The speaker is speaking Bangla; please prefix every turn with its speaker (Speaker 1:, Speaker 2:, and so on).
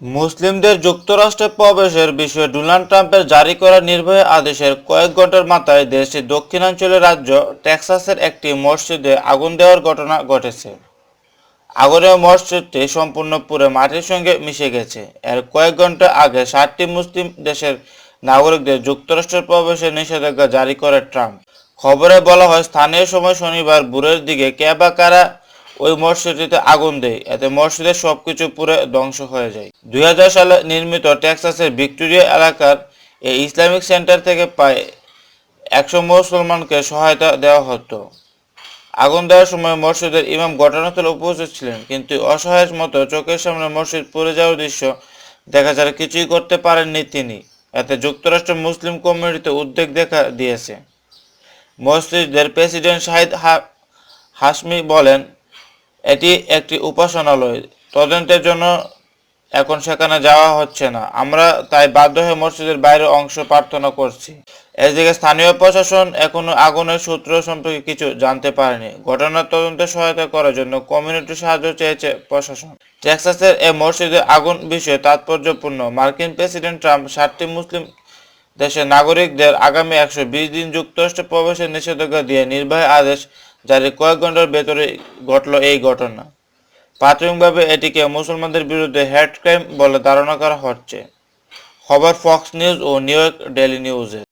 Speaker 1: মুসলিমদের যুক্তরাষ্ট্রে প্রবেশের বিষয়ে ডোনাল্ড ট্রাম্পের জারি করা নির্ভয়া আদেশের কয়েক ঘণ্টার মাথায় দেশটির দক্ষিণাঞ্চলের রাজ্য টেক্সাসের একটি মসজিদে আগুন দেওয়ার ঘটনা ঘটেছে। আগুনে মসজিদটি সম্পূর্ণ পুরো মাটির সঙ্গে মিশে গেছে। এর কয়েক ঘণ্টা আগে ষাটটি মুসলিম দেশের নাগরিকদের যুক্তরাষ্ট্রের প্রবেশের নিষেধাজ্ঞা জারি করে ট্রাম্প। খবরে বলা হয়, স্থানীয় সময় শনিবার ভোরের দিকে কে বা কারা ওই মসজিদটিতে আগুন দেয়। এতে মসজিদের সবকিছু পুরো ধ্বংস হয়ে যায়। দুই সালে নির্মিত টেক্সাসের ভিক্টোরিয়া এলাকার এই ইসলামিক সেন্টার থেকে প্রায় একশো মুসলমানকে সহায়তা দেওয়া হতো। আগুন দেওয়ার সময় মসজিদের ইমাম ঘটনাস্থলে উপস্থিত ছিলেন, কিন্তু অসহায়ের মতো চোখের সামনে মসজিদ পড়ে যাওয়ার দৃশ্য দেখা যায় কিছুই করতে পারেননি তিনি। এতে যুক্তরাষ্ট্র মুসলিম কমিউনিটিতে উদ্বেগ দেখা দিয়েছে। মসজিদের প্রেসিডেন্ট শাহিদ হাসমি বলেন এটি একটি উপাসনালয়। তদন্তের জন্য এখন সেখানে যাওয়া হচ্ছে না। আমরা তাই বাধ্য হয়ে মসজিদের বাইরে অংশ প্রার্থনা করছি। এদিকে স্থানীয় প্রশাসন এখনও আগুনের সূত্র সম্পর্কে কিছু জানতে পারেনি। ঘটনার তদন্তে সহায়তা করার জন্য কমিউনিটি সাহায্য চেয়েছে প্রশাসন। টেক্সাসের এ মসজিদে আগুন বিষয়ে তাৎপর্যপূর্ণ। মার্কিন প্রেসিডেন্ট ট্রাম্প ষাটটি মুসলিম দেশের নাগরিকদের আগামী একশো বিশ দিন যুক্তরাষ্ট্রে প্রবেশের নিষেধাজ্ঞা দিয়ে নির্বাহী আদেশ জারি কয়েক ঘণ্টার ভেতরে ঘটল এই ঘটনা। প্রাথমিকভাবে এটিকে মুসলমানদের বিরুদ্ধে হেড ক্রাইম বলে ধারণা করা হচ্ছে। খবর ফক্স নিউজ ও নিউ ইয়র্ক ডেলি নিউজের।